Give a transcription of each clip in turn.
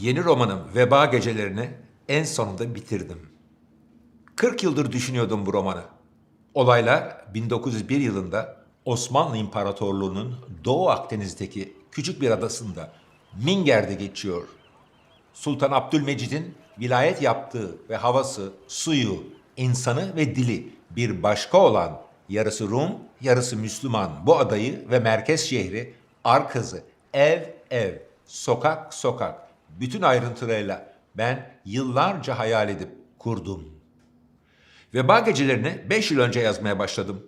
Yeni romanım Veba Gecelerini en sonunda bitirdim. 40 yıldır düşünüyordum bu romanı. Olaylar 1901 yılında Osmanlı İmparatorluğu'nun Doğu Akdeniz'deki küçük bir adasında Minger'de geçiyor. Sultan Abdülmecid'in vilayet yaptığı ve havası, suyu, insanı ve dili bir başka olan yarısı Rum, yarısı Müslüman bu adayı ve merkez şehri arkası ev ev, sokak sokak bütün ayrıntılarıyla ben yıllarca hayal edip kurdum. Veba gecelerini 5 yıl önce yazmaya başladım.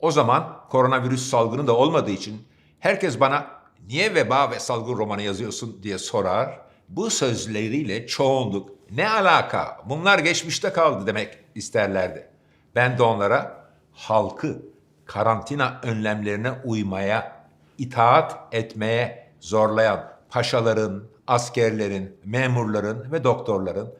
O zaman koronavirüs salgını da olmadığı için herkes bana niye veba ve salgın romanı yazıyorsun diye sorar. Bu sözleriyle çoğunluk ne alaka bunlar geçmişte kaldı demek isterlerdi. Ben de onlara halkı karantina önlemlerine uymaya, itaat etmeye zorlayan paşaların, askerlerin, memurların ve doktorların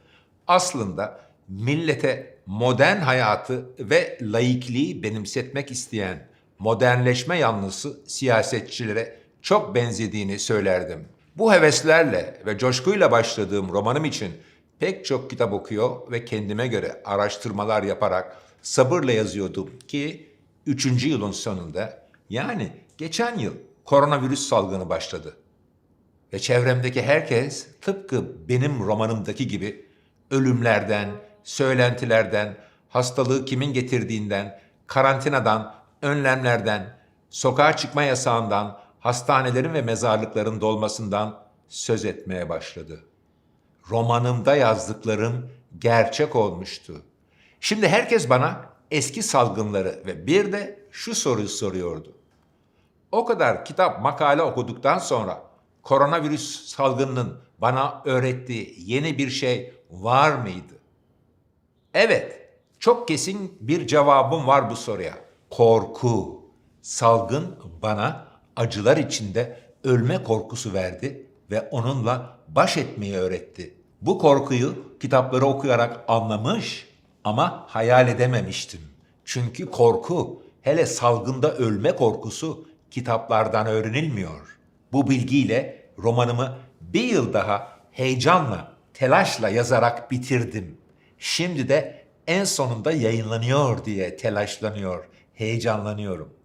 aslında millete modern hayatı ve laikliği benimsetmek isteyen modernleşme yanlısı siyasetçilere çok benzediğini söylerdim. Bu heveslerle ve coşkuyla başladığım romanım için pek çok kitap okuyor ve kendime göre araştırmalar yaparak sabırla yazıyordum ki 3. yılın sonunda yani geçen yıl koronavirüs salgını başladı. Ve çevremdeki herkes tıpkı benim romanımdaki gibi ölümlerden, söylentilerden, hastalığı kimin getirdiğinden, karantinadan, önlemlerden, sokağa çıkma yasağından, hastanelerin ve mezarlıkların dolmasından söz etmeye başladı. Romanımda yazdıklarım gerçek olmuştu. Şimdi herkes bana eski salgınları ve bir de şu soruyu soruyordu. O kadar kitap, makale okuduktan sonra koronavirüs salgınının bana öğrettiği yeni bir şey var mıydı? Evet, çok kesin bir cevabım var bu soruya. Korku. Salgın bana acılar içinde ölme korkusu verdi ve onunla baş etmeyi öğretti. Bu korkuyu kitapları okuyarak anlamış ama hayal edememiştim. Çünkü korku, hele salgında ölme korkusu kitaplardan öğrenilmiyor. Bu bilgiyle romanımı bir yıl daha heyecanla, telaşla yazarak bitirdim. Şimdi de en sonunda yayınlanıyor diye telaşlanıyor, heyecanlanıyorum.